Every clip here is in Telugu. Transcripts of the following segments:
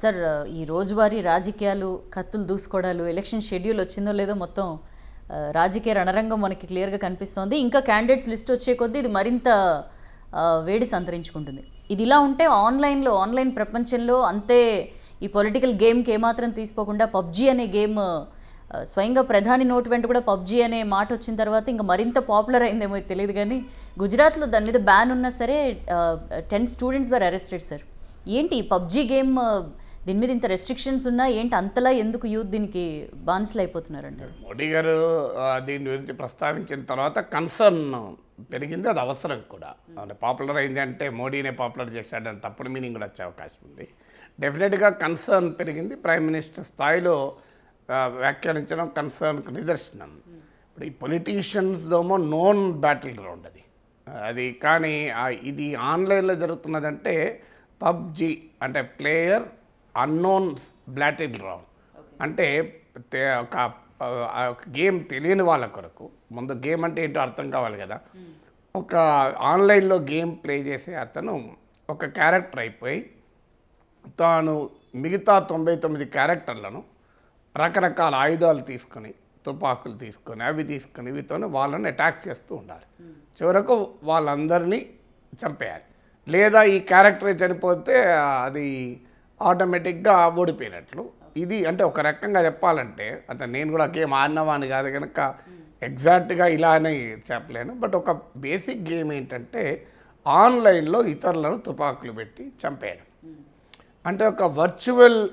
సార్ ఈ రోజువారీ రాజకీయాలు కత్తులు దూసుకోవడాలు ఎలక్షన్ షెడ్యూల్ వచ్చిందో లేదో మొత్తం రాజకీయ రణరంగం మనకి క్లియర్గా కనిపిస్తోంది. ఇంకా క్యాండిడేట్స్ లిస్ట్ వచ్చే కొద్దీ ఇది మరింత వేడి సంతరించుకుంటుంది. ఇది ఇలా ఉంటే ఆన్లైన్లో ఆన్లైన్ ప్రపంచంలో అంతే ఈ పొలిటికల్ గేమ్కి ఏమాత్రం తీసుకోకుండా పబ్జీ అనే గేమ్ స్వయంగా ప్రధాని నోటు వెంట కూడా పబ్జీ అనే మాట వచ్చిన తర్వాత ఇంకా మరింత పాపులర్ అయిందేమో తెలియదు కానీ గుజరాత్లో దాని మీద బ్యాన్ ఉన్నా సరే ten students were arrested sir ఏంటి ఈ పబ్జీ గేమ్ దీని మీద ఇంత రెస్ట్రిక్షన్స్ ఉన్నా ఏంటి అంతలా ఎందుకు యూత్ దీనికి బానిసలు అయిపోతున్నారండి మోడీ గారు దీని గురించి ప్రస్తావించిన తర్వాత కన్సర్న్ పెరిగింది అది అవసరం కూడా. అంటే పాపులర్ అయింది అంటే మోడీనే పాపులర్ చేశాడని తప్పుడు మీనింగ్ కూడా వచ్చే అవకాశం ఉంది. డెఫినెట్గా కన్సర్న్ పెరిగింది ప్రైమ్ మినిస్టర్ స్థాయిలో వ్యాఖ్యానించడం కన్సర్న్కి నిదర్శనం. ఇప్పుడు ఈ పొలిటీషియన్స్ దోమో నోన్ బ్యాటిల్ గ్రౌండ్ అది. అది కానీ ఇది ఆన్లైన్లో జరుగుతున్నదంటే పబ్జి అంటే ప్లేయర్ అన్నోన్ బ్లాటిల్ గ్రౌండ్ అంటే ఒక గేమ్ తెలియని వాళ్ళ కొరకు ముందు గేమ్ అంటే ఏంటో అర్థం కావాలి కదా. ఒక ఆన్లైన్లో గేమ్ ప్లే చేసే అతను ఒక క్యారెక్టర్ అయిపోయి తాను మిగతా తొంభై తొమ్మిది క్యారెక్టర్లను రకరకాల ఆయుధాలు తీసుకొని తుపాకులు తీసుకొని అవి తీసుకొని ఇవితోనే వాళ్ళని అటాక్ చేస్తూ ఉండాలి. చివరకు వాళ్ళందరినీ చంపేయాలి. లేదా ఈ క్యారెక్టర్ చనిపోతే అది ఆటోమేటిక్గా ఓడిపోయినట్లు. ఇది అంటే ఒక రకంగా చెప్పాలంటే అంటే నేను కూడా గేమ్ ఆడినవాని కాదు కనుక ఎగ్జాక్ట్గా ఇలా అని చెప్పలేను. బట్ ఒక బేసిక్ గేమ్ ఏంటంటే ఆన్లైన్లో ఇతరులను తుపాకులు పెట్టి చంపేయడం. అంటే ఒక వర్చువల్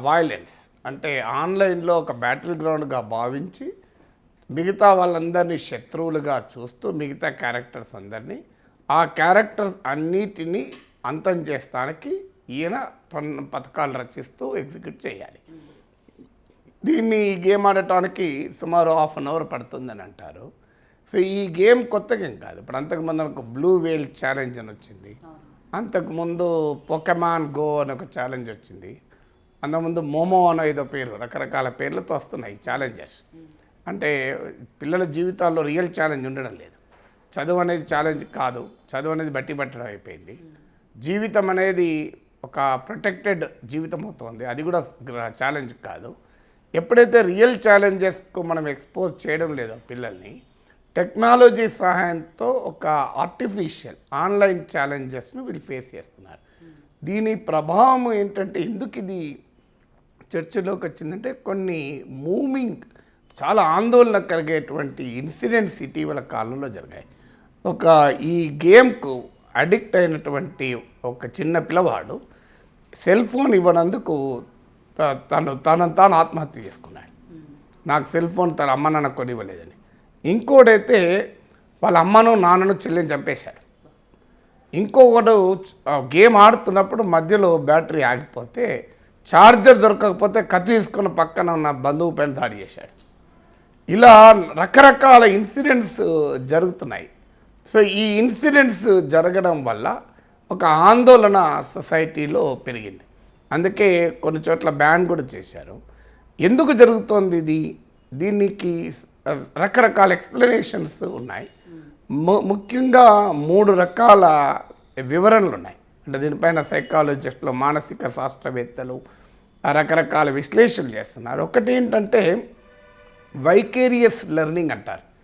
వైలెన్స్. అంటే ఆన్లైన్లో ఒక బ్యాటిల్ గ్రౌండ్గా భావించి మిగతా వాళ్ళందరినీ శత్రువులుగా చూస్తూ మిగతా క్యారెక్టర్స్ అందరినీ ఆ క్యారెక్టర్స్ అన్నిటినీ అంతం చేస్తానికి ఈయన పథకాలు రచిస్తూ ఎగ్జిక్యూట్ చేయాలి. దీన్ని ఈ గేమ్ ఆడటానికి సుమారు హాఫ్ అన్ అవర్ పడుతుందని అంటారు. సో ఈ గేమ్ కొత్త గేమ్ కాదు. ఇప్పుడు అంతకుముందు ఒక బ్లూ వేల్ ఛాలెంజ్ అని వచ్చింది. అంతకుముందు పొకెమాన్ గో అని ఒక ఛాలెంజ్ వచ్చింది. అంతకుముందు మోమో అనే ఏదో పేరు రకరకాల పేర్లతో వస్తున్నాయి ఛాలెంజెస్ అంటే పిల్లల జీవితాల్లో రియల్ ఛాలెంజ్ ఉండడం లేదు. చదువు అనేది ఛాలెంజ్ కాదు. చదువు అనేది బట్టి పట్టడం అయిపోయింది. జీవితం అనేది ఒక ప్రొటెక్టెడ్ జీవితం అవుతుంది. అది కూడా ఛాలెంజ్ కాదు. ఎప్పుడైతే రియల్ ఛాలెంజెస్కు మనం ఎక్స్పోజ్ చేయడం లేదో పిల్లల్ని టెక్నాలజీ సహాయంతో ఒక ఆర్టిఫిషియల్ ఆన్లైన్ ఛాలెంజెస్ను వీళ్ళు ఫేస్ చేస్తున్నారు. దీని ప్రభావం ఏంటంటే ఎందుకు ఇది చర్చలోకి వచ్చిందంటే కొన్ని మూవింగ్ చాలా ఆందోళన కలిగేటువంటి ఇన్సిడెంట్స్ ఇటీవల కాలంలో జరిగాయి. ఒక ఈ గేమ్కు అడిక్ట్ అయినటువంటి ఒక చిన్న పిల్లవాడు సెల్ ఫోన్ ఇవ్వనందుకు తను తనను తాను ఆత్మహత్య చేసుకున్నాడు. నాకు సెల్ ఫోన్ తన అమ్మ నాన్న కొని ఇవ్వలేదని. ఇంకోడైతే వాళ్ళ అమ్మను నాన్నను చెల్లిని చంపేశాడు. ఇంకొకడు గేమ్ ఆడుతున్నప్పుడు మధ్యలో బ్యాటరీ ఆగిపోతే ఛార్జర్ దొరకకపోతే కత్తి తీసుకున్న పక్కన ఉన్న బంధువు పైన దాడి చేశాడు. ఇలా రకరకాల ఇన్సిడెంట్స్ జరుగుతున్నాయి. సో ఈ ఇన్సిడెంట్స్ జరగడం వల్ల ఒక ఆందోళన సొసైటీలో పెరిగింది. అందుకే కొన్ని చోట్ల బ్యాన్ కూడా చేశారు. ఎందుకు జరుగుతోంది ఇది? దీనికి రకరకాల ఎక్స్ప్లెనేషన్స్ ఉన్నాయి. ము- ముఖ్యంగా మూడు రకాల వివరణలు ఉన్నాయి అంటే దీనిపైన సైకాలజిస్టులు మానసిక శాస్త్రవేత్తలు రకరకాల విశ్లేషణలు చేస్తున్నారు. ఒకటి ఏంటంటే వైకేరియస్ లెర్నింగ్ అంటారు.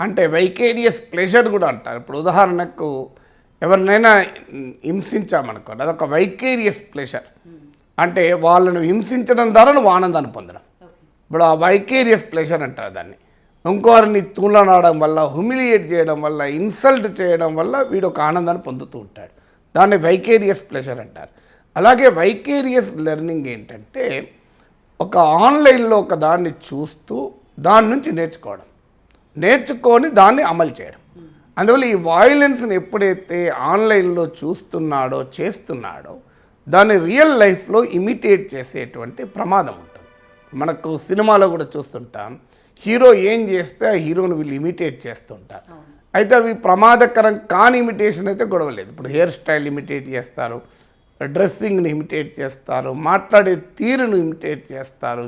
అంటే వైకేరియస్ ప్లెజర్ కూడా అంటారు. ఇప్పుడు ఉదాహరణకు ఎవరినైనా హింసించామనుకోండి అదొక వైకేరియస్ ప్లెజర్ అంటే వాళ్ళను హింసించడం ద్వారా నువ్వు ఆనందాన్ని పొందడం. ఇప్పుడు ఆ వైకేరియస్ ప్లెజర్ అంటారు దాన్ని. ఇంకోరిని తూలనాడడం వల్ల హ్యూమిలియేట్ చేయడం వల్ల ఇన్సల్ట్ చేయడం వల్ల వీడు ఒక ఆనందాన్ని పొందుతూ ఉంటాడు. దాన్ని వైకేరియస్ ప్లెజర్ అంటారు. అలాగే వైకేరియస్ లెర్నింగ్ ఏంటంటే ఒక ఆన్లైన్లో ఒక దాన్ని చూస్తూ దాని నుంచి నేర్చుకోవడం. నేర్చుకొని దాన్ని అమలు చేయడం. అందువల్ల ఈ వాయిలెన్స్ని ఎప్పుడైతే ఆన్లైన్లో చూస్తున్నాడో చేస్తున్నాడో దాన్ని రియల్ లైఫ్లో ఇమిటేట్ చేసేటువంటి ప్రమాదం ఉంటుంది. మనకు సినిమాలో కూడా చూస్తుంటాం. హీరో ఏం చేస్తే ఆ హీరోని వీళ్ళు ఇమిటేట్ చేస్తుంటారు. అయితే అవి ప్రమాదకరం కాని ఇమిటేషన్ అయితే గొడవ లేదు. ఇప్పుడు హెయిర్ స్టైల్ ఇమిటేట్ చేస్తారు డ్రెస్సింగ్ని ఇమిటేట్ చేస్తారు మాట్లాడే తీరును ఇమిటేట్ చేస్తారు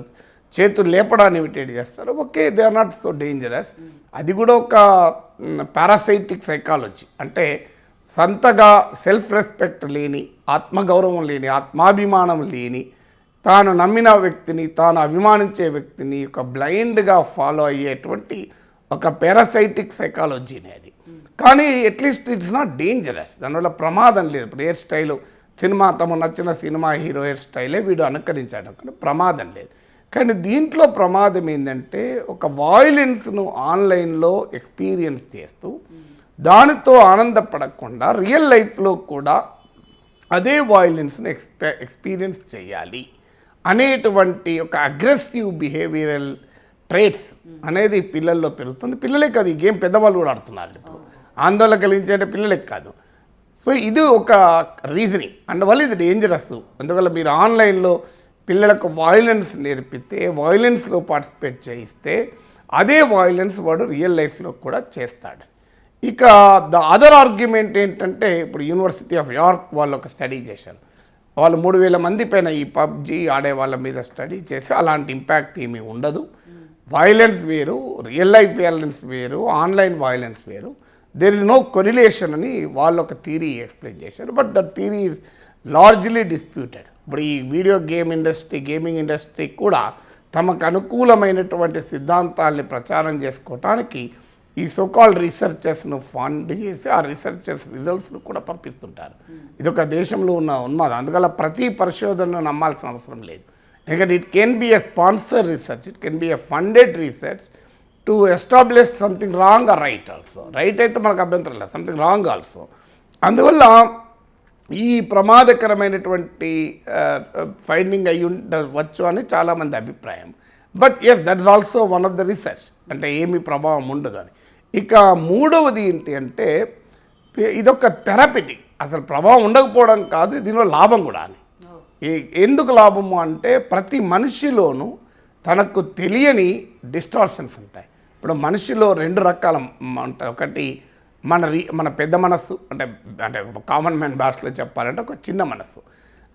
చేతులు లేపడాన్ని ఇమిటేట్ చేస్తారు. Okay they are not so dangerous. అది కూడా ఒక పారాసైటిక్ సైకాలజీ. అంటే సొంతగా సెల్ఫ్ రెస్పెక్ట్ లేని ఆత్మగౌరవం లేని ఆత్మాభిమానం లేని తాను నమ్మిన వ్యక్తిని తాను అభిమానించే వ్యక్తిని ఒక బ్లైండ్గా ఫాలో అయ్యేటువంటి ఒక పారాసైటిక్ సైకాలజీనే అది. కానీ అట్లీస్ట్ ఇట్స్ నాట్ డేంజరస్ దానివల్ల ప్రమాదం లేదు. ఇప్పుడు హెయిర్ స్టైల్ సినిమా తమ నచ్చిన సినిమా హీరో హెయిర్ స్టైలే వీడు అనుకరించాడు కానీ ప్రమాదం లేదు. కానీ దీంట్లో ప్రమాదం ఏంటంటే ఒక వాయిలెన్స్ను ఆన్లైన్లో ఎక్స్పీరియన్స్ చేస్తూ దానితో ఆనందపడకుండా రియల్ లైఫ్లో కూడా అదే వాయిలెన్స్ని ఎక్స్పే ఎక్స్పీరియన్స్ చేయాలి అనేటువంటి ఒక అగ్రెసివ్ బిహేవియరల్ ట్రేట్స్ అనేది పిల్లల్లో పెరుగుతుంది. పిల్లలే కాదు ఈ గేమ్ పెద్దవాళ్ళు కూడా ఆడుతున్నారు ఇప్పుడు. ఆందోళన కలిగించే పిల్లలకి కాదు. సో ఇది ఒక రీజనింగ్ అందువల్ల ఇది డేంజరస్ అందువల్ల మీరు ఆన్లైన్లో పిల్లలకు వాయిలెన్స్ నేర్పితే వాయిలెన్స్లో పార్టిసిపేట్ చేయిస్తే అదే వాయిలెన్స్ వాడు రియల్ లైఫ్లో కూడా చేస్తాడు. ఇక ద అదర్ ఆర్గ్యుమెంట్ ఏంటంటే ఇప్పుడు యూనివర్సిటీ ఆఫ్ యార్క్ వాళ్ళు ఒక స్టడీ చేశారు. వాళ్ళు మూడు వేల మంది పైన ఈ పబ్జి ఆడే వాళ్ళ మీద స్టడీ చేసి అలాంటి ఇంపాక్ట్ ఏమీ ఉండదు. వైలెన్స్ వేరు రియల్ లైఫ్ వైలెన్స్ వేరు ఆన్లైన్ వైలెన్స్ వేరు. దెర్ ఇస్ నో కొరిలేషన్ అని వాళ్ళు ఒక థీరీ ఎక్స్ప్లెయిన్ చేశారు. But that theory is largely disputed ఇప్పుడు ఈ video game industry gaming industry కూడా తమకు అనుకూలమైనటువంటి సిద్ధాంతాల్ని ప్రచారం చేసుకోవటానికి ఈ సోకాల్ రీసెర్చర్స్ను ఫండ్ చేసి ఆ రీసెర్చర్స్ రిజల్ట్స్ను కూడా పంపిస్తుంటారు. ఇది ఒక దేశంలో ఉన్న ఉన్మాదం. అందువల్ల ప్రతి పరిశోధనను నమ్మాల్సిన అవసరం లేదు. ఎందుకంటే it can be a sponsor research it can be a funded research to establish something wrong or right also right అయితే మనకు అభ్యంతరం లేదు. సంథింగ్ రాంగ్ ఆల్సో అందువల్ల ఈ ప్రమాదకరమైనటువంటి ఫైండింగ్ అయి ఉండవచ్చు అని చాలామంది అభిప్రాయం. But yes that is also one of the research అంటే ఏమి ప్రభావం ఉండదు అని. ఇక మూడవది ఏంటి అంటే ఇదొక థెరపిటిక్ అసలు ప్రభావం ఉండకపోవడం కాదు దీనిలో లాభం కూడా అని. ఎందుకు లాభము అంటే ప్రతి మనిషిలోనూ తనకు తెలియని డిస్టార్షన్స్ ఉంటాయి. ఇప్పుడు మనిషిలో రెండు రకాల ఉంటాయి ఒకటి మన రీ మన పెద్ద మనస్సు అంటే అంటే కామన్ మ్యాన్ భాషలో చెప్పాలంటే ఒక చిన్న మనస్సు.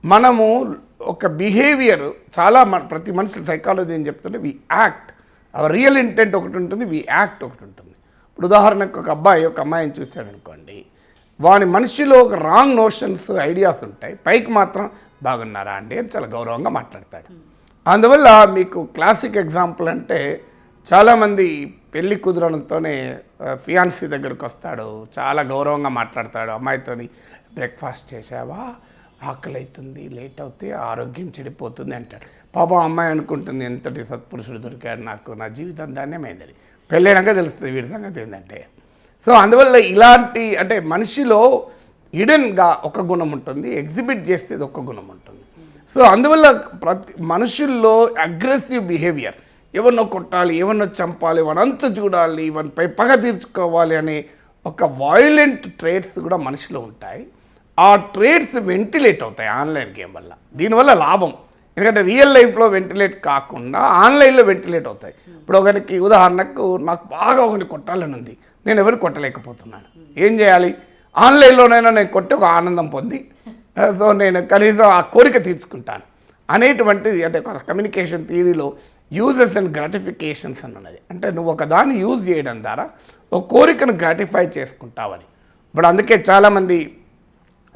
మనము ఒక బిహేవియర్ చాలా మన ప్రతి మనిషి సైకాలజీ ఏం చెప్తుంటే we act our real intent ఒకటి ఉంటుంది వి యాక్ట్ ఒకటి ఉంటుంది. ఇప్పుడు ఉదాహరణకు ఒక అబ్బాయి ఒక అమ్మాయిని చూశాడు అనుకోండి. వాని మనిషిలో ఒక రాంగ్ నోషన్స్ ఐడియాస్ ఉంటాయి. పైకి మాత్రం బాగున్నారా అండి అని చాలా గౌరవంగా మాట్లాడతాడు. అందువల్ల మీకు క్లాసిక్ ఎగ్జాంపుల్ అంటే చాలామంది పెళ్ళి కుదరడంతోనే ఫియాన్సీ దగ్గరకు వస్తాడు. చాలా గౌరవంగా మాట్లాడతాడు. అమ్మాయితోని బ్రేక్ఫాస్ట్ చేసావా ఆకలి అవుతుంది లేట్ అవుతే ఆరోగ్యం చెడిపోతుంది అంటాడు. పాపం అమ్మాయి అనుకుంటుంది ఎంతటి సత్పురుషుడు దొరికాడు నాకు నా జీవితం ధాన్యమైందని. పెళ్ళైనాక తెలుస్తుంది వీడి సంగతి ఏంటంటే సో అందువల్ల ఇలాంటి అంటే మనిషిలో హిడెన్గా ఒక గుణం ఉంటుంది ఎగ్జిబిట్ చేస్తే ఒక గుణం ఉంటుంది. సో అందువల్ల ప్రతి మనుషుల్లో అగ్రెసివ్ బిహేవియర్ ఎవరినో కొట్టాలి ఎవరినో చంపాలి ఇవన్నంతా చూడాలి ఇవన్నపై పగ తీర్చుకోవాలి అనే ఒక వాయిలెంట్ ట్రేడ్స్ కూడా మనిషిలో ఉంటాయి. ఆ ట్రేడ్స్ వెంటిలేట్ అవుతాయి ఆన్లైన్ గేమ్ వల్ల. దీనివల్ల లాభం. ఎందుకంటే రియల్ లైఫ్లో వెంటిలేట్ కాకుండా ఆన్లైన్లో వెంటిలేట్ అవుతాయి. ఇప్పుడు ఒకరికి ఉదాహరణకు నాకు బాగా ఒకరిని కొట్టాలని ఉంది. నేను ఎవరు కొట్టలేకపోతున్నాను. ఏం చేయాలి? ఆన్లైన్లోనైనా నేను కొట్టి ఒక ఆనందం పొంది సో నేను కనీసం ఆ కోరిక తీర్చుకుంటాను. అనేటువంటిది అంటే ఒక కమ్యూనికేషన్ థియరీలో యూజెస్ అండ్ గ్రాటిఫికేషన్స్ అని ఉన్నది. అంటే నువ్వు ఒక దాన్ని యూజ్ చేయడం ద్వారా ఒక కోరికను గ్రాటిఫై చేసుకుంటావని. ఇప్పుడు అందుకే చాలామంది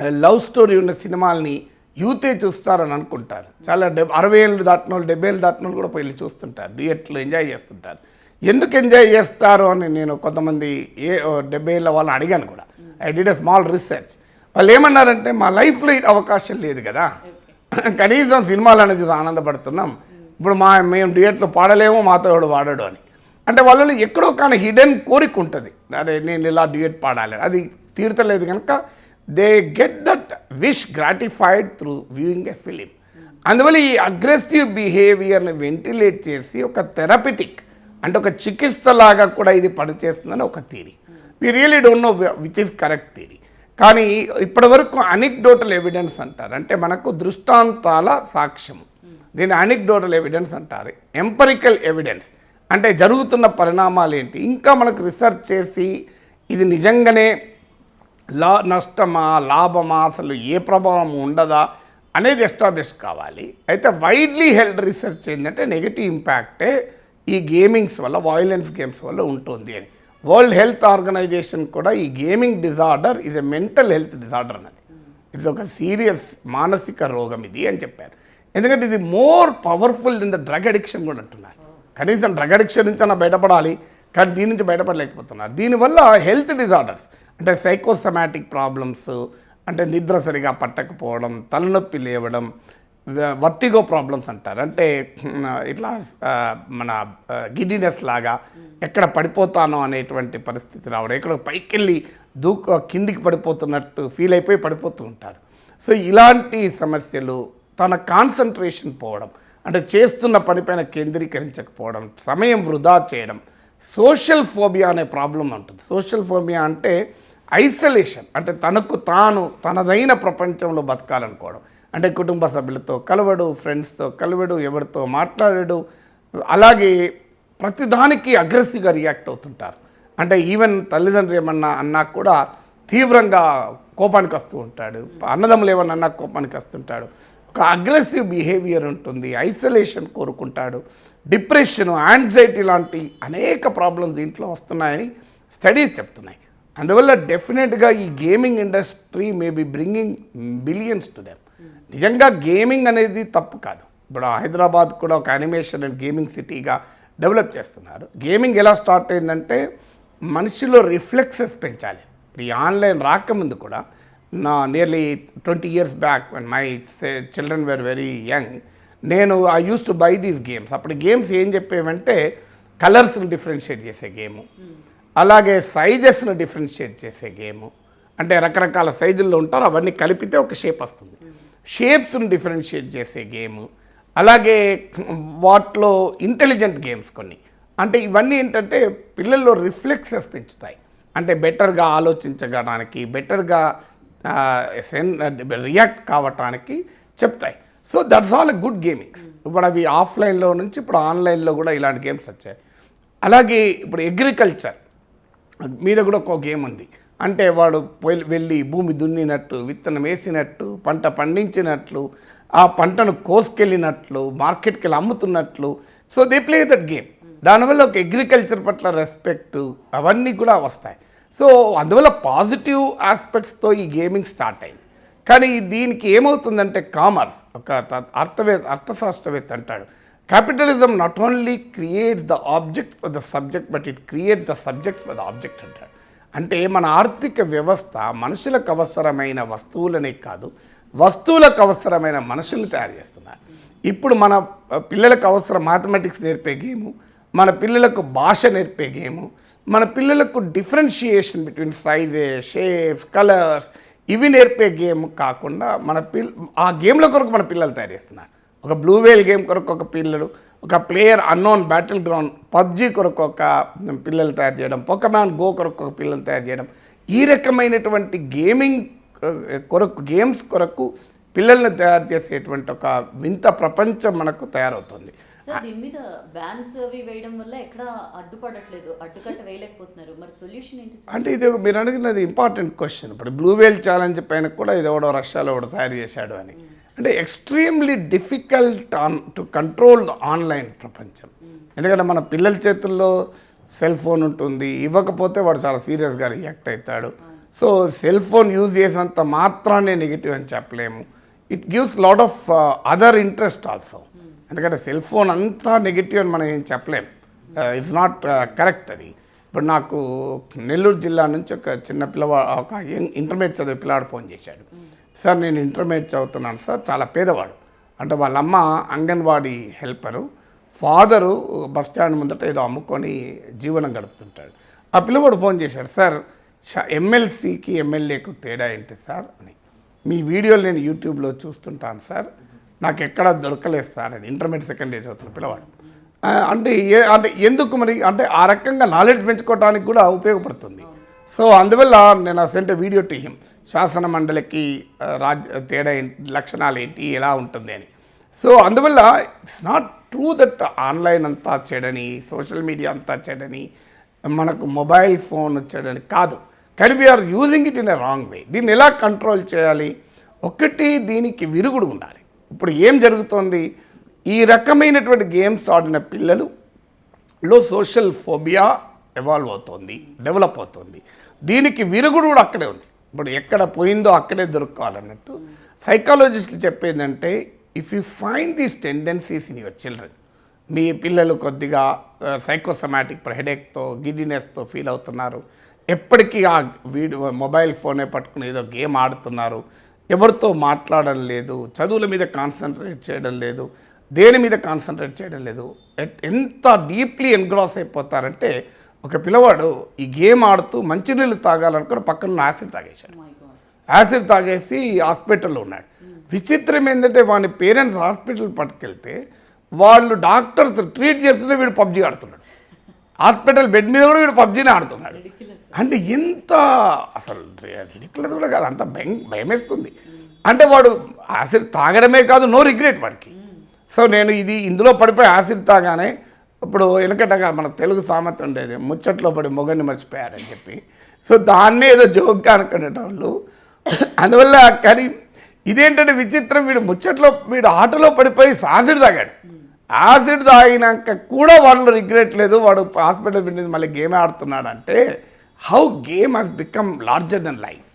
లవ్ స్టోరీ ఉన్న సినిమాల్ని యూతే చూస్తారని అనుకుంటారు. చాలా డెబ్ అరవై ఏళ్ళు దాటిన వాళ్ళు డెబ్బై ఏళ్ళు దాటిన వాళ్ళు కూడా పోయి చూస్తుంటారు. డ్యూయట్లు ఎంజాయ్ చేస్తుంటారు. ఎందుకు ఎంజాయ్ చేస్తారు అని నేను కొంతమంది ఏ డెబ్బై ఏళ్ళ వాళ్ళని అడిగాను కూడా. I did a small research వాళ్ళు ఏమన్నారంటే మా లైఫ్లో అవకాశం లేదు కదా. కనీసం సినిమాలను చూసి ఆనందపడుతున్నాం. ఇప్పుడు మా మేము డ్యూయట్లో పాడలేము మాతో ఎవడు పాడాడు అని. అంటే వాళ్ళలో ఎక్కడో కానీ హిడెన్ కోరిక ఉంటుంది. అరే నేను ఇలా డ్యూయట్ పాడాలి. అది తీర్చలేదు కనుక they get that wish gratified through viewing a film అందువల్ల ఈ అగ్రెసివ్ బిహేవియర్ని వెంటిలేట్ చేసి ఒక థెరపిటిక్ అంటే ఒక చికిత్సలాగా కూడా ఇది పనిచేస్తుందని ఒక theory we really don't know which is correct theory కానీ ఇప్పటివరకు అనిక్డోటల్ ఎవిడెన్స్ అంటారు. అంటే మనకు దృష్టాంతాల సాక్ష్యం దీన్ని అనిక్డోటల్ ఎవిడెన్స్ అంటారు. ఎంపరికల్ ఎవిడెన్స్ అంటే జరుగుతున్న పరిణామాలు ఏంటి? ఇంకా మనకు రీసెర్చ్ చేసి ఇది నిజంగానే లా నష్టమా లాభమా అసలు ఏ ప్రభావం ఉండదా అనేది ఎస్టాబ్లిష్ కావాలి. అయితే వైడ్లీ హెల్డ్ రీసెర్చ్ ఏంటంటే నెగిటివ్ ఇంపాక్టే ఈ గేమింగ్స్ వల్ల వాయిలెన్స్ గేమ్స్ వల్ల ఉంటుంది అని. వరల్డ్ హెల్త్ ఆర్గనైజేషన్ కూడా ఈ gaming disorder is a mental health disorder అన్నది. ఇట్స్ ఒక సీరియస్ మానసిక రోగం ఇది అని చెప్పారు. ఎందుకంటే ఇది more powerful in the drug addiction కూడా అంటున్నారు. కనీసం డ్రగ్ అడిక్షన్ నుంచి అన్న బయటపడాలి కానీ దీని నుంచి బయటపడలేకపోతున్నారు. దీనివల్ల హెల్త్ డిజార్డర్స్ అంటే సైకోసమాటిక్ ప్రాబ్లమ్స్ అంటే నిద్ర సరిగా పట్టకపోవడం తలనొప్పి లేవడం వర్టిగో ప్రాబ్లమ్స్ అంటారు. అంటే ఇట్లా మన గిడ్డినెస్ లాగా ఎక్కడ పడిపోతానో అనేటువంటి పరిస్థితి రావడం ఎక్కడ పైకి వెళ్ళి దూకు కిందికి పడిపోతున్నట్టు ఫీల్ అయిపోయి పడిపోతూ ఉంటారు. సో ఇలాంటి సమస్యలు తన కాన్సన్ట్రేషన్ పోవడం అంటే చేస్తున్న పనిపైన కేంద్రీకరించకపోవడం సమయం వృధా చేయడం సోషల్ ఫోబియా అనే ప్రాబ్లం ఉంటుంది. సోషల్ ఫోబియా అంటే ఐసోలేషన్ అంటే తనకు తాను తనదైన ప్రపంచంలో బతకాలనుకోవడం. అంటే కుటుంబ సభ్యులతో కలవడు ఫ్రెండ్స్తో కలవడు ఎవరితో మాట్లాడడు అలాగే ప్రతిదానికి అగ్రెసివ్గా రియాక్ట్ అవుతుంటారు. అంటే ఈవెన్ తల్లిదండ్రులు ఏమన్నా అన్నా కూడా తీవ్రంగా కోపానికి వస్తూ ఉంటాడు. అన్నదమ్ములు ఏమన్నా అన్నా కోపానికి వస్తుంటాడు. ఒక అగ్రెసివ్ బిహేవియర్ ఉంటుంది. ఐసోలేషన్ కోరుకుంటాడు. డిప్రెషన్ యాంగ్జైటీ లాంటి అనేక ప్రాబ్లమ్స్ దీంట్లో వస్తున్నాయని స్టడీస్ చెప్తున్నాయి. అందువల్ల డెఫినెట్గా ఈ gaming industry may be bringing billions to them నిజంగా గేమింగ్ అనేది తప్పు కాదు. ఇప్పుడు హైదరాబాద్ కూడా ఒక అనిమేషన్ అండ్ గేమింగ్ సిటీగా డెవలప్ చేస్తున్నారు. గేమింగ్ ఎలా స్టార్ట్ అయిందంటే మనిషిలో రిఫ్లెక్సెస్ పెంచాలి. ఈ ఆన్లైన్ రాకముందు కూడా నా nearly twenty years back one my children were very young నేను I use to buy these games అప్పుడు గేమ్స్ ఏం చెప్పేవంటే కలర్స్ని డిఫరెన్షియేట్ చేసే గేము అలాగే సైజెస్ను డిఫరెన్షియేట్ చేసే గేము అంటే రకరకాల సైజుల్లో ఉంటారు అవన్నీ కలిపితే ఒక షేప్ వస్తుంది. షేప్స్ను డిఫరెన్షియేట్ చేసే గేము అలాగే వాటిలో ఇంటెలిజెంట్ గేమ్స్ కొన్ని. అంటే ఇవన్నీ ఏంటంటే పిల్లల్లో రిఫ్లెక్సెస్ పెంచుతాయి. అంటే బెటర్గా ఆలోచించడానికి బెటర్గా రియాక్ట్ కావటానికి చెప్తాయి. So that's all good gamings. ఇప్పుడు అవి ఆఫ్లైన్లో నుంచి ఇప్పుడు ఆన్లైన్లో కూడా ఇలాంటి గేమ్స్ వచ్చాయి. అలాగే ఇప్పుడు అగ్రికల్చర్ మీద కూడా ఒక గేమ్ ఉంది. అంటే వాడు వెళ్ళి భూమి దున్నినట్టు విత్తనం వేసినట్టు పంట పండించినట్లు ఆ పంటను కోసుకెళ్ళినట్లు మార్కెట్కి వెళ్ళి అమ్ముతున్నట్లు. So they play that game దానివల్ల ఒక అగ్రికల్చర్ పట్ల రెస్పెక్ట్ అవన్నీ కూడా వస్తాయి. సో అందువల్ల పాజిటివ్ ఆస్పెక్ట్స్తో ఈ గేమింగ్ స్టార్ట్ అయింది. కానీ దీనికి ఏమవుతుందంటే కామర్స్ ఒక అర్థవే అర్థశాస్త్రవేత్త అంటాడు capitalism not only create the object for the subject but it create the subjects for the object అంటాడు. అంటే మన ఆర్థిక వ్యవస్థ మనుషులకు అవసరమైన వస్తువులనే కాదు వస్తువులకు అవసరమైన మనుషుల్ని తయారు చేస్తున్నారు. ఇప్పుడు మన పిల్లలకు అవసరం మ్యాథమెటిక్స్ నేర్పే గేము మన పిల్లలకు భాష నేర్పే గేము మన పిల్లలకు differentiation between sizes shapes colours ఇవి నేర్పే గేమ్ కాకుండా మన పిల్ ఆ గేమ్ల కొరకు మన పిల్లలు తయారు చేస్తున్నారు. ఒక బ్లూ వేల్ గేమ్ కొరకు ఒక పిల్లలు ఒక player unknown battle ground PUBG కొరకు ఒక పిల్లలు తయారు చేయడం పొకమ్యాన్ గో కొరకు ఒక పిల్లలు తయారు చేయడం ఈ రకమైనటువంటి గేమింగ్ కొరకు గేమ్స్ కొరకు పిల్లల్ని తయారు చేసేటువంటి ఒక వింత ప్రపంచం మనకు తయారవుతుంది. సార్ దీని మీద బ్యాన్స్ అవి వేయడం వల్ల ఎక్కడ అడ్డుపడట్లేదు అడ్డుకట్ట వేయలేకపోతున్నారు. మరి సొల్యూషన్ ఏంటి అంటే ఇది ఒక- మీరు అడిగినది ఇంపార్టెంట్ క్వశ్చన్. ఇప్పుడు బ్లూ వేల్ ఛాలెంజ్ పైన కూడా ఇది ఎవడో రష్యాలో ఒకడు తయారు చేశాడు అని. అంటే extremely difficult on to control online ప్రపంచం. ఎందుకంటే మన పిల్లల చేతుల్లో సెల్ ఫోన్ ఉంటుంది ఇవ్వకపోతే వాడు చాలా సీరియస్గా రియాక్ట్ అవుతాడు. సో సెల్ ఫోన్ యూజ్ చేసినంత మాత్రాన్ని నెగిటివ్ అని చెప్పలేము. It gives lot of other interest also. ఎందుకంటే సెల్ ఫోన్ అంతా నెగిటివ్ అని మనం ఏం చెప్పలేం. ఇట్స్ నాట్ కరెక్ట్ అది. ఇప్పుడు నాకు నెల్లూరు జిల్లా నుంచి ఒక చిన్న పిల్లవా ఒక ఇంటర్మీడియట్ చదివే పిల్లవాడు ఫోన్ చేశాడు. సార్ నేను ఇంటర్మీడియట్ చదువుతున్నాను సార్ చాలా పేదవాడు. అంటే వాళ్ళ అమ్మ anganwadi helper father bus stand ముందట ఏదో అమ్ముకొని జీవనం గడుపుతుంటాడు. ఆ పిల్లవాడు ఫోన్ చేశాడు సార్ ఎమ్మెల్సీకి ఎమ్మెల్యేకు తేడా ఏంటి సార్? అని. మీ వీడియోలు నేను యూట్యూబ్లో చూస్తుంటాను సార్. నాకు ఎక్కడా దొరకలేదు సార్ అని. ఇంటర్మీడియట్ సెకండ్ ఇయర్ చదువుతున్న పిల్లవాడు. అంటే ఏ అంటే ఎందుకు మరి? అంటే ఆ రకంగా నాలెడ్జ్ పెంచుకోవడానికి కూడా ఉపయోగపడుతుంది. సో అందువల్ల నేను సెంట్ వీడియో టు హిమ్ శాసన మండలికి రాజ్య తేడా ఏంటి లక్షణాలు ఏంటి ఎలా ఉంటుంది అని. సో అందువల్ల it's not true that online అంతా చెడని సోషల్ మీడియా అంతా చెడని మనకు మొబైల్ ఫోన్ చెడని కాదు. కానీ we're using it in a wrong way దీన్ని ఎలా కంట్రోల్ చేయాలి? ఒకటి దీనికి విరుగుడు ఉండాలి. ఇప్పుడు ఏం జరుగుతోంది? ఈ రకమైనటువంటి గేమ్స్ ఆడిన పిల్లలు లో సోషల్ ఫోబియా ఎవాల్వ్ అవుతుంది డెవలప్ అవుతుంది. దీనికి విరుగుడు కూడా అక్కడే ఉంది. ఇప్పుడు ఎక్కడ పోయిందో అక్కడే దొరుకోవాలన్నట్టు సైకాలజిస్ట్కి చెప్పేదంటే if you find these tendencies in your children మీ పిల్లలు కొద్దిగా సైకోసమాటిక్ హెడేక్తో గిడ్డినెస్తో ఫీల్ అవుతున్నారు. ఎప్పటికీ ఆ వీడియో మొబైల్ ఫోనే పట్టుకుని ఏదో గేమ్ ఆడుతున్నారు. ఎవరితో మాట్లాడడం లేదు చదువుల మీద కాన్సన్ట్రేట్ చేయడం లేదు దేని మీద కాన్సన్ట్రేట్ చేయడం లేదు ఎంత డీప్లీ ఎన్గ్రాస్ అయిపోతారంటే ఒక పిల్లవాడు ఈ గేమ్ ఆడుతూ మంచినీళ్ళు తాగాలనుకుని పక్కన యాసిడ్ తాగేశాడు. యాసిడ్ తాగేసి హాస్పిటల్లో ఉన్నాడు. విచిత్రం ఏంటంటే వాని పేరెంట్స్ హాస్పిటల్ పట్టుకెళ్తే వాళ్ళు డాక్టర్స్ ట్రీట్ చేస్తుంటే వీడు పబ్జీ ఆడుతున్నాడు. హాస్పిటల్ బెడ్ మీద కూడా వీడు పబ్జీనే ఆడుతున్నాడు. అంటే ఎంత అసలు రిడిక్యులస్ కూడా కాదు అంత భయం భయమేస్తుంది. అంటే వాడు ఆసిడ్ తాగడమే కాదు నో రిగ్రెట్ వాడికి. సో నేను ఇది ఇందులో పడిపోయి ఆసిడ్ తాగానే ఇప్పుడు వెనకటగా మన తెలుగు సామెత ఉండేది ముచ్చట్లో పడి మొగని మర్చిపోయారని చెప్పి. సో దాన్నే ఏదో జోక్గా అనుకునేటోళ్ళు అందువల్ల కానీ ఇదేంటంటే విచిత్రం వీడు ముచ్చట్లో వీడు ఆటలో పడిపోయి ఆసిడ్ తాగాడు. ఆసిడ్ తాగినాక కూడా వాళ్ళు రిగ్రెట్ లేదు వాడు హాస్పిటల్ పెట్టింది మళ్ళీ గేమ్ ఆడుతున్నాడు అంటే how game has become larger than life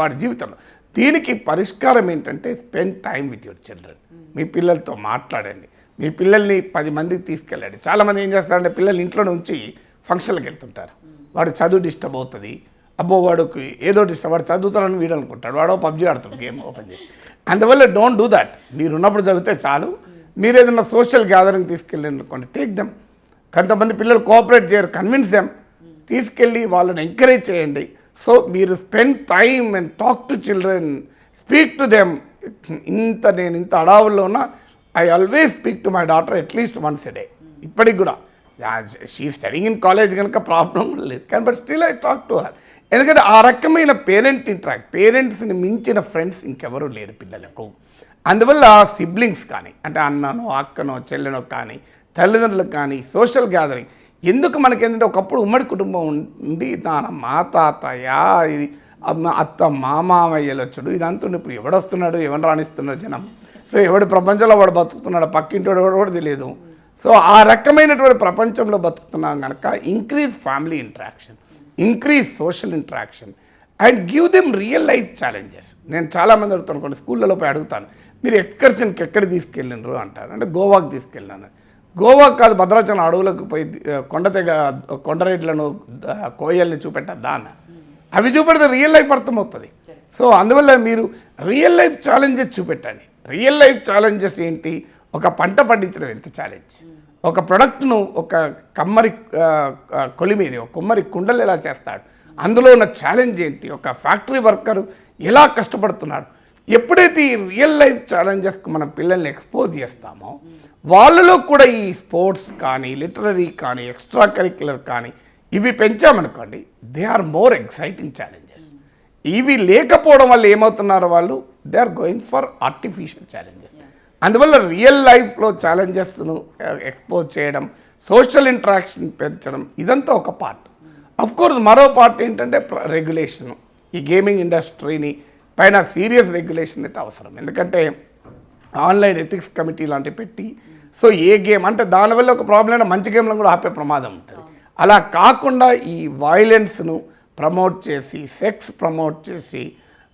వాడి జీవితంలో. దీనికి పరిష్కారం ఏంటంటే spend time with your children మీ పిల్లలతో మాట్లాడండి. మీ పిల్లల్ని పది మందికి తీసుకెళ్ళండి. చాలామంది ఏం చేస్తారంటే పిల్లల్ని ఇంట్లో నుంచి ఫంక్షన్లకు వెళ్తుంటారు. వాడు చదువు డిస్టర్బ్ అవుతుంది. అబ్బో వాడికి ఏదో డిస్టర్బ్ వాడు చదువుతారని వీడు అనుకుంటాడు. వాడు పబ్జీ ఆడుతాడు గేమ్ ఓపెన్ చేసి. అందువల్ల డోంట్ డూ దట్ మీరు ఉన్నప్పుడు చదివితే చాలు. మీరు ఏదైనా సోషల్ గ్యాదరింగ్ తీసుకెళ్ళండి అనుకోండి టేక్ దెమ్ కొంతమంది పిల్లలు కోఆపరేట్ చేయరు కన్విన్స్ దెమ్ తీసుకెళ్ళి వాళ్ళని ఎంకరేజ్ చేయండి. సో మీరు spend time and talk to children speak to them ఇంత నేను ఇంత అడావుల్లో ఉన్నా I always speak to my daughter at least once a day ఇప్పటికి కూడా. షీ స్టడింగ్ ఇన్ కాలేజ్ కనుక ప్రాబ్లం లేదు. కానీ but still I talk to her ఎందుకంటే ఆ రకమైన పేరెంట్ ఇంట్రాక్ట్ పేరెంట్స్ని మించిన ఫ్రెండ్స్ ఇంకెవరూ లేరు పిల్లలకు. అందువల్ల సిబ్లింగ్స్ కానీ అంటే అన్ననో అక్కనో చెల్లెనో కానీ తల్లిదండ్రులకు కానీ సోషల్ గ్యాదరింగ్ ఎందుకు మనకి ఏంటంటే ఒకప్పుడు ఉమ్మడి కుటుంబం ఉండి నానమ్మ తాతయ్య ఇది అమ్మ అత్త మామావయ్యలు వచ్చాడు ఇదంతా ఇప్పుడు ఎవడొస్తున్నాడు ఎవరు రాణిస్తున్నాడు జనం? సో ఎవడు ప్రపంచంలో వాడు బతుకుతున్నాడు పక్కింటోడు ఎవడు కూడా తెలియదు. సో ఆ రకమైనటువంటి ప్రపంచంలో బతుకుతున్నాం కనుక increase family interaction increase social interaction and give them real life challenges నేను చాలామంది అడుగుతాను కొన్ని స్కూళ్ళలో పోయి అడుగుతాను. మీరు ఎక్స్కర్షన్కి ఎక్కడ తీసుకెళ్ళినారు అంటారు. అంటే గోవాకి తీసుకెళ్ళినాను. గోవా కాదు భద్రాచలం అడవులకు పోయి కొండ తెగ కొండరేట్లను కోయల్ని చూపెట్టద్దా అన్న అవి చూపెడితే రియల్ లైఫ్ అర్థమవుతుంది. సో అందువల్ల మీరు రియల్ లైఫ్ ఛాలెంజెస్ చూపెట్టండి. రియల్ లైఫ్ ఛాలెంజెస్ ఏంటి? ఒక పంట పండించడం ఎంత ఛాలెంజ్? ఒక ప్రొడక్ట్ను ఒక కమ్మరి కొలిమీది ఒక కొమ్మరి కుండలు ఎలా చేస్తాడు? అందులో ఉన్న ఛాలెంజ్ ఏంటి? ఒక ఫ్యాక్టరీ వర్కరు ఎలా కష్టపడుతున్నాడు ఎప్పుడైతే ఈ రియల్ లైఫ్ ఛాలెంజెస్కి మనం పిల్లల్ని ఎక్స్పోజ్ చేస్తామో వాళ్ళలో కూడా ఈ స్పోర్ట్స్ కానీ లిటరరీ కానీ ఎక్స్ట్రా కరిక్యులర్ కానీ ఇవి పెంచామనుకోండి they are more exciting challenges. ఇవి లేకపోవడం వల్ల ఏమవుతున్నారు వాళ్ళు? They are going for artificial challenges. అందువల్ల రియల్ లైఫ్లో ఛాలెంజెస్ను ఎక్స్పోజ్ చేయడం సోషల్ ఇంటరాక్షన్ పెంచడం ఇదంతా ఒక పార్ట్. అఫ్ కోర్స్ మరో పార్ట్ ఏంటంటే రెగ్యులేషన్ ఈ గేమింగ్ ఇండస్ట్రీని పైన సీరియస్ రెగ్యులేషన్ అయితే అవసరం. ఎందుకంటే ఆన్లైన్ ఎథిక్స్ కమిటీ లాంటివి పెట్టి సో ఏ గేమ్ అంటే దానివల్ల ఒక ప్రాబ్లం అయినా మంచి గేమ్లను కూడా ఆపే ప్రమాదం ఉంటుంది. అలా కాకుండా ఈ వైలెన్స్ను ప్రమోట్ చేసి సెక్స్ ప్రమోట్ చేసి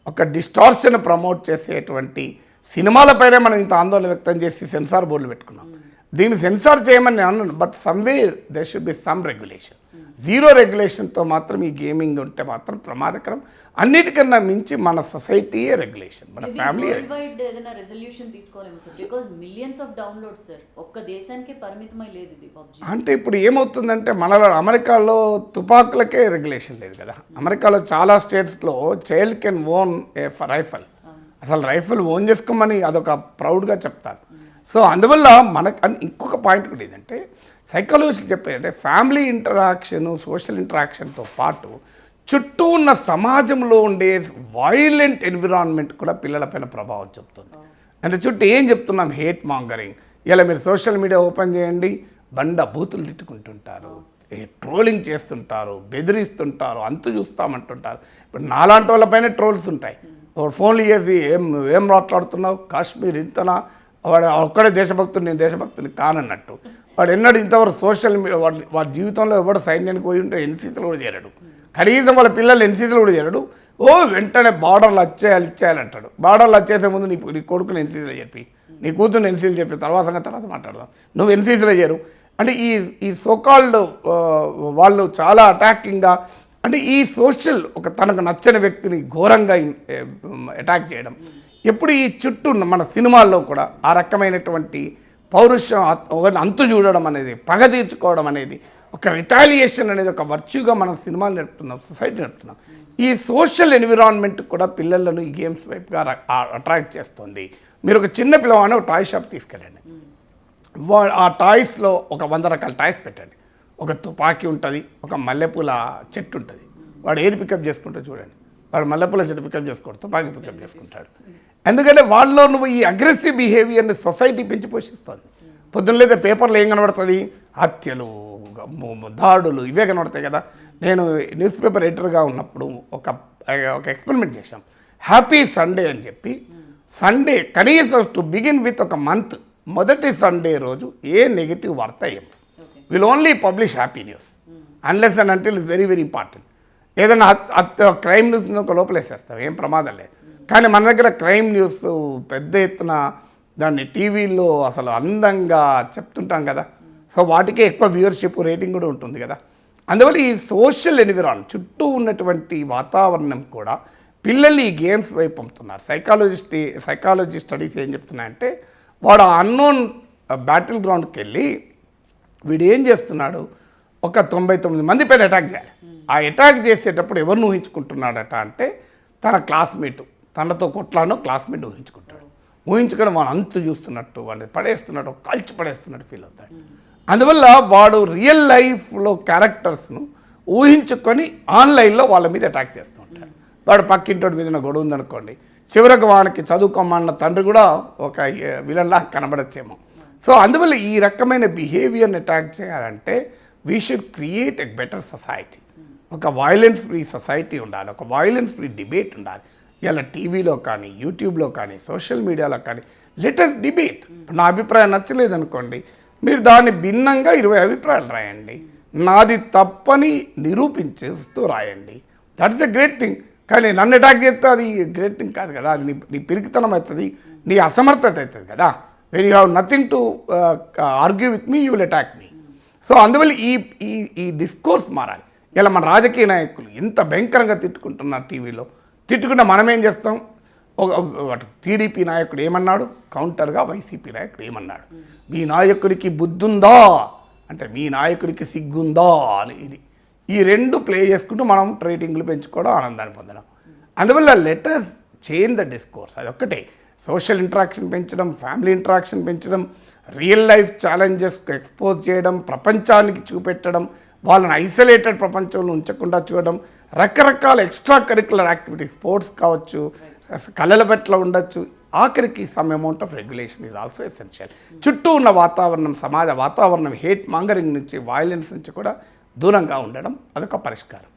ఒక డిస్టార్షన్ ప్రమోట్ చేసేటువంటి సినిమాలపైనే మనం ఇంత ఆందోళన వ్యక్తం చేసి సెన్సార్ బోర్డులు పెట్టుకున్నాం. దీన్ని సెన్సార్ చేయమని నేను అన్నాను but someway they should be some regulation zero రెగ్యులేషన్తో మాత్రం ఈ గేమింగ్ ఉంటే మాత్రం ప్రమాదకరం. అన్నిటికన్నా మించి మన సొసైటీయే రెగ్యులేషన్ మన ఫ్యామిలీ అంటే ఇప్పుడు ఏమవుతుందంటే మన అమెరికాలో తుపాకులకే రెగ్యులేషన్ లేదు కదా. అమెరికాలో చాలా స్టేట్స్లో child can own a rifle. అసలు రైఫిల్ ఓన్ చేసుకోమని అదొక ప్రౌడ్గా చెప్తారు. సో అందువల్ల మనకు ఇంకొక పాయింట్ కూడా ఏంటంటే సైకాలజిస్ట్ చెప్పేది అంటే ఫ్యామిలీ ఇంటరాక్షన్ సోషల్ ఇంటరాక్షన్తో పాటు చుట్టూ ఉన్న సమాజంలో ఉండే వైలెంట్ ఎన్విరాన్మెంట్ కూడా పిల్లలపైన ప్రభావం చెప్తుంది. అంటే చుట్టూ ఏం చెప్తున్నాం? Hate mongering. ఇలా మీరు సోషల్ మీడియా ఓపెన్ చేయండి బండ బూతులు తిట్టుకుంటుంటారు. ఏ ట్రోలింగ్ చేస్తుంటారు బెదిరిస్తుంటారు అంతు చూస్తామంటుంటారు. ఇప్పుడు నాలాంటి వాళ్ళపైన ట్రోల్స్ ఉంటాయి. వాడు ఫోన్లు చేసి ఏం ఏం మాట్లాడుతున్నావు? కాశ్మీర్ ఇంతనా? వాడు ఒక్కడే దేశభక్తుడు నేను దేశభక్తుని కానన్నట్టు. వాడు ఎన్నడు ఇంతవరకు సోషల్ మీడియా వాడు వాడి జీవితంలో ఎవడు సైన్యానికి పోయి ఉంటే ఎన్సీసీలో కూడా చేరాడు. కనీసం వాళ్ళ పిల్లలు ఎన్సీసీలో కూడా చేరాడు. ఓ వెంటనే బార్డర్లు వచ్చేయాలి ఇచ్చేయాలి అంటాడు. బార్డర్లు వచ్చేసే ముందు నీ నీ కొడుకుని ఎన్సీసీలో చెప్పి నీ కూతురు ఎన్సీసీలో చెప్పి తర్వాత సంగతి తర్వాత మాట్లాడదాం. నువ్వు ఎన్సీసీలో చేరు. అంటే ఈ ఈ సోకాల్డ్ వాళ్ళు చాలా అటాకింగ్గా అంటే ఈ సోషల్ ఒక తనకు నచ్చని వ్యక్తిని ఘోరంగా అటాక్ చేయడం. ఎప్పుడు ఈ చుట్టూ మన సినిమాల్లో కూడా ఆ రకమైనటువంటి పౌరుషం ఆత్- ఒకరిని అంతు చూడడం అనేది పగ తీర్చుకోవడం అనేది ఒక రిటాలియేషన్ అనేది ఒక వర్చ్యూగా మనం సినిమాలు నడుపుతున్నాం సొసైటీ నడుపుతున్నాం. ఈ సోషల్ ఎన్విరాన్మెంట్ కూడా పిల్లలను ఈ గేమ్స్ వైపుగా అట్రాక్ట్ చేస్తుంది. మీరు ఒక చిన్న పిల్లవాడిని ఒక టాయ్ షాప్ తీసుకెళ్ళండి. వా- ఆ టాయ్స్లో ఒక వంద రకాల టాయ్స్ పెట్టండి. ఒక తుపాకీ ఉంటుంది ఒక మల్లెపూల చెట్టు ఉంటుంది. వాడు ఏది పికప్ చేసుకుంటాడు చూడండి. వాడు మల్లెపూల చెట్టు పికప్ చేసుకోడు తుపాకీ పికప్ చేసుకుంటాడు. ఎందుకంటే వాళ్ళలో నువ్వు ఈ అగ్రెసివ్ బిహేవియర్ని సొసైటీ పెంచి పోషిస్తుంది పొద్దున్న లేదా పేపర్లో ఏం కనబడుతుంది? హత్యలు దాడులు ఇవే కనబడతాయి కదా. నేను న్యూస్ పేపర్ ఎడిటర్గా ఉన్నప్పుడు ఒక ఒక ఎక్స్పెరిమెంట్ చేశాం. హ్యాపీ సండే అని చెప్పి. సండే కనీసం టు బిగిన్ విత్ ఒక మంత్ మొదటి సండే రోజు ఏ నెగిటివ్ వార్త ఏం. Will only publish happy news unless and until is very very important ఏదైనా క్రైమ్ న్యూస్ ఒక లోపలేసేస్తాం. ఏం ప్రమాదం లేదు. కానీ మన దగ్గర క్రైమ్ న్యూస్ పెద్ద ఎత్తున దాన్ని టీవీలో అసలు అందంగా చెప్తుంటాం కదా. సో వాటికే ఎక్కువ వ్యూవర్షిప్ రేటింగ్ కూడా ఉంటుంది కదా. అందువల్ల ఈ సోషల్ ఎన్విరాన్మెంట్ చుట్టూ ఉన్నటువంటి వాతావరణం కూడా పిల్లల్ని ఈ గేమ్స్ వైపు పంపుతున్నారు. సైకాలజిస్ట్ సైకాలజీ స్టడీస్ ఏం చెప్తున్నాయంటే వాడు అన్నోన్ బ్యాటిల్ గ్రౌండ్కి వెళ్ళి వీడు ఏం చేస్తున్నాడు? ఒక తొంభై తొమ్మిది మంది పైన అటాక్ చేయాలి. ఆ అటాక్ చేసేటప్పుడు ఎవరిని ఊహించుకుంటున్నాడట అంటే తన క్లాస్మేటు. తనతో కొట్లాడో క్లాస్మేట్ ఊహించుకుంటాడు. ఊహించుకొని వాడు అంతు చూస్తున్నట్టు వాడిని పడేస్తున్నట్టు కాల్చి పడేస్తున్నట్టు ఫీల్ అవుతాడు. అందువల్ల వాడు రియల్ లైఫ్లో క్యారెక్టర్స్ను ఊహించుకొని ఆన్లైన్లో వాళ్ళ మీద అటాక్ చేస్తూ ఉంటాడు. వాడు పక్కింటోడి మీద గొడవ ఉందనుకోండి చివరికి వానికి చదువుకోమన్న తండ్రి కూడా ఒక విలన్లా కనబడచ్చేమో. సో అందువల్ల ఈ రకమైన బిహేవియర్ని అటాక్ చేయాలంటే we should create a better society ఒక వైలెన్స్ ఫ్రీ సొసైటీ ఉండాలి ఒక వైలెన్స్ ఫ్రీ డిబేట్ ఉండాలి. ఇలా టీవీలో కానీ యూట్యూబ్లో కానీ సోషల్ మీడియాలో కానీ లేటెస్ట్ డిబేట్ నా అభిప్రాయం నచ్చలేదు అనుకోండి మీరు దాన్ని భిన్నంగా ఇరవై అభిప్రాయాలు రాయండి. నాది తప్పని నిరూపించేస్తూ రాయండి. That is a great thing కానీ నన్ను అటాక్ చేస్తే అది గ్రేట్ థింగ్ కాదు కదా. అది నీ నీ పిరికితనం అవుతుంది నీ అసమర్థత అవుతుంది కదా. When you have nothing to argue with me you will attack me so అందువల్ల ఈ ఈ ఈ డిస్కోర్స్ మారాలి. ఇలా మన రాజకీయ నాయకులు ఎంత భయంకరంగా తిట్టుకుంటున్నారు టీవీలో. తిట్టుకుంటే మనం ఏం చేస్తాం? ఒక టీడీపీ నాయకుడు ఏమన్నాడు? కౌంటర్గా వైసీపీ నాయకుడు ఏమన్నాడు? మీ నాయకుడికి బుద్ధుందా? అంటే మీ నాయకుడికి సిగ్గుందా? అని ఇది. ఈ రెండు ప్లే చేసుకుంటూ మనం రేటింగ్లు పెంచుకోవడం ఆనందాన్ని పొందడం. అందువల్ల లెటర్స్ చేంజ్ ద డిస్కోర్స్. అది ఒక్కటే. సోషల్ ఇంటరాక్షన్ పెంచడం ఫ్యామిలీ ఇంటరాక్షన్ పెంచడం రియల్ లైఫ్ ఛాలెంజెస్కు ఎక్స్పోజ్ చేయడం ప్రపంచానికి చూపెట్టడం వాళ్ళని ఐసోలేటెడ్ ప్రపంచంలో ఉంచకుండా చూడడం రకరకాల ఎక్స్ట్రా కరికులర్ యాక్టివిటీస్ స్పోర్ట్స్ కావచ్చు కళల పట్ల ఉండొచ్చు. ఆఖరికి some amount of regulation is also essential చుట్టూ ఉన్న వాతావరణం సమాజ వాతావరణం హేట్ మాంగరింగ్ నుంచి వైలెన్స్ నుంచి కూడా దూరంగా ఉండడం అదొక పరిష్కారం.